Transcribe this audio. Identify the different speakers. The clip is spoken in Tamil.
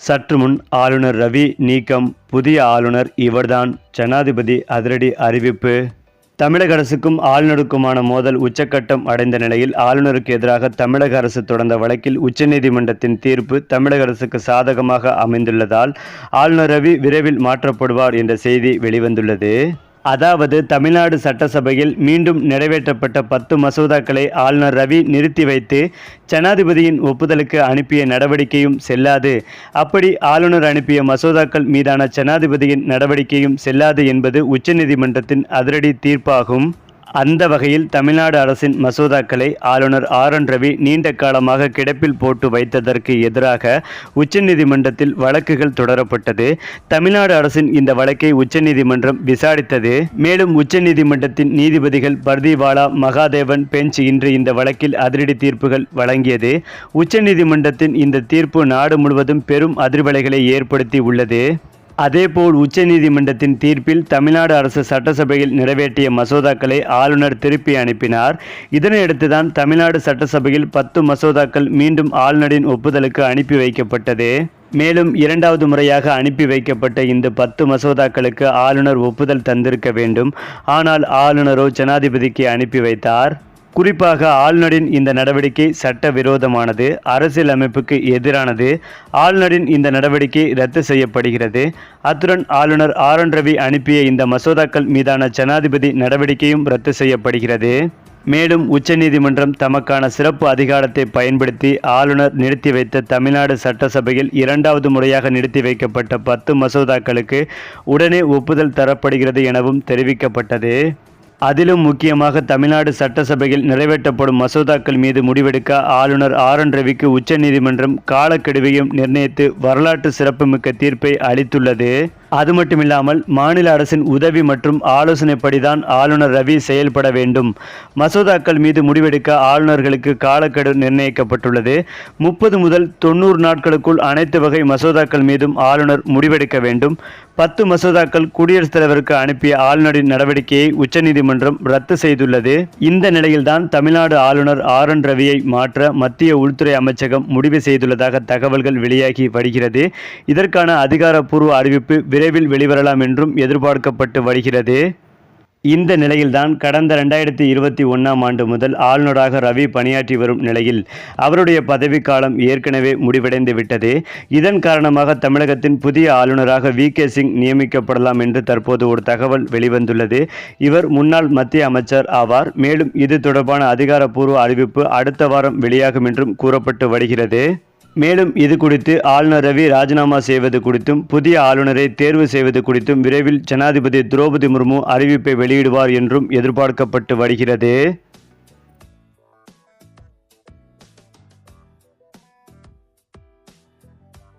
Speaker 1: சற்று முன் ஆளுநர் ரவி நீக்கம் புதிய ஆளுநர் இவர்தான் ஜனாதிபதி அதிரடி அறிவிப்பு. தமிழக அரசுக்கும் ஆளுநருக்குமான மோதல் உச்சக்கட்டம் அடைந்த நிலையில் ஆளுநருக்கு எதிராக தமிழக அரசு தொடர்ந்த வழக்கில் உச்சநீதிமன்றத்தின் தீர்ப்பு தமிழக அரசுக்கு சாதகமாக அமைந்துள்ளதால் ஆளுநர் ரவி விரைவில் மாற்றப்படுவார் என்ற செய்தி வெளிவந்துள்ளது. அதாவது தமிழ்நாடு சட்டசபையில் மீண்டும் நிறைவேற்றப்பட்ட பத்து மசோதாக்களை ஆளுநர் ரவி நிறுத்தி வைத்து ஜனாதிபதியின் ஒப்புதலுக்கு அனுப்பிய நடவடிக்கையும் செல்லாது. அப்படி ஆளுநர் அனுப்பிய மசோதாக்கள் மீதான ஜனாதிபதியின் நடவடிக்கையும் செல்லாது என்பது உச்சநீதிமன்றத்தின் அதிரடி தீர்ப்பாகும். அந்த வகையில் தமிழ்நாடு அரசின் மசோதாக்களை ஆளுநர் ஆர் என் ரவி நீண்ட காலமாக கிடப்பில் போட்டு வைத்ததற்கு எதிராக உச்சநீதிமன்றத்தில் வழக்குகள் தொடரப்பட்டது. தமிழ்நாடு அரசின் இந்த வழக்கை உச்சநீதிமன்றம் விசாரித்தது. மேலும் உச்சநீதிமன்றத்தின் நீதிபதிகள் பர்திவாலா மகாதேவன் பெஞ்ச் இன்று இந்த வழக்கில் அதிரடி தீர்ப்புகள் வழங்கியது. உச்சநீதிமன்றத்தின் இந்த தீர்ப்பு நாடு முழுவதும் பெரும் அதிர்வலைகளை ஏற்படுத்தி உள்ளது. அதேபோல் உச்சநீதிமன்றத்தின் தீர்ப்பில் தமிழ்நாடு அரசு சட்டசபையில் நிறைவேற்றிய மசோதாக்களை ஆளுநர் திருப்பி அனுப்பினார். இதனையடுத்துதான் தமிழ்நாடு சட்டசபையில் பத்து மசோதாக்கள் மீண்டும் ஆளுநரின் ஒப்புதலுக்கு அனுப்பி வைக்கப்பட்டது. மேலும் இரண்டாவது முறையாக அனுப்பி வைக்கப்பட்ட இந்த பத்து மசோதாக்களுக்கு ஆளுநர் ஒப்புதல் தந்திருக்க வேண்டும். ஆனால் ஆளுநரோ ஜனாதிபதிக்கு அனுப்பி வைத்தார். குறிப்பாக ஆளுநரின் இந்த நடவடிக்கை சட்டவிரோதமானது அரசியலமைப்புக்கு எதிரானது ஆளுநரின் இந்த நடவடிக்கை ரத்து செய்யப்படுகிறது. அத்துடன் ஆளுநர் ஆர் என் ரவி அனுப்பிய இந்த மசோதாக்கள் மீதான ஜனாதிபதி நடவடிக்கையும் ரத்து செய்யப்படுகிறது. மேலும் உச்சநீதிமன்றம் தமக்கான சிறப்பு அதிகாரத்தை பயன்படுத்தி ஆளுநர் நிறுத்தி வைத்த தமிழ்நாடு சட்டசபையில் இரண்டாவது முறையாக நிறுத்தி வைக்கப்பட்ட பத்து மசோதாக்களுக்கு உடனே ஒப்புதல் தரப்படுகிறது எனவும் தெரிவிக்கப்பட்டது. அதிலும் முக்கியமாக தமிழ்நாடு சட்டசபையில் நிறைவேற்றப்படும் மசோதாக்கள் மீது முடிவெடுக்க ஆளுநர் ஆர் என் ரவிக்கு உச்சநீதிமன்றம் காலக்கெடுவையும் நிர்ணயித்து வரலாற்று சிறப்புமிக்க தீர்ப்பை அளித்துள்ளது. அது மட்டுமில்லாமல் மாநில அரசின் உதவி மற்றும் ஆலோசனைப்படிதான் ஆளுநர் ரவி செயல்பட வேண்டும். மசோதாக்கள் மீது முடிவெடுக்க ஆளுநர்களுக்கு காலக்கெடு நிர்ணயிக்கப்பட்டுள்ளது. முப்பது முதல் தொண்ணூறு நாட்களுக்குள் அனைத்து வகை மசோதாக்கள் மீதும் ஆளுநர் முடிவெடுக்க வேண்டும். பத்து மசோதாக்கள் குடியரசுத் தலைவருக்கு அனுப்பிய ஆளுநரின் நடவடிக்கையை உச்சநீதிமன்றம் ரத்து செய்துள்ளது. இந்த நிலையில்தான் தமிழ்நாடு ஆளுநர் ஆர் என் ரவியை மாற்ற மத்திய உள்துறை அமைச்சகம் முடிவு செய்துள்ளதாக தகவல்கள் வெளியாகி வருகிறது. இதற்கான அதிகாரப்பூர்வ அறிவிப்பு விரைவில் வெளிவரலாம் என்றும் எதிர்பார்க்கப்பட்டு வருகிறது. இந்த நிலையில்தான் கடந்த ரெண்டாயிரத்தி இருபத்தி ஒன்றாம் ஆண்டு முதல் ஆளுநராக ரவி பணியாற்றி வரும் நிலையில் அவருடைய பதவிக்காலம் ஏற்கனவே முடிவடைந்து விட்டது. இதன் காரணமாக தமிழகத்தின் புதிய ஆளுநராக வி. கே. சிங் நியமிக்கப்படலாம் என்று தற்போது ஒரு தகவல் வெளிவந்துள்ளது. இவர் முன்னாள் மத்திய அமைச்சர் ஆவார். மேலும் இது தொடர்பான அதிகாரப்பூர்வ அறிவிப்பு அடுத்த வாரம் வெளியாகும் என்றும் கூறப்பட்டு வருகிறது. மேலும் இது குறித்து ஆளுநர் ரவி ராஜினாமா செய்வது குறித்தும் புதிய ஆளுநரை தேர்வு செய்வது குறித்தும் விரைவில் ஜனாதிபதி திரௌபதி முர்மு அறிவிப்பை வெளியிடுவார் என்றும் எதிர்பார்க்கப்பட்டு வருகிறது.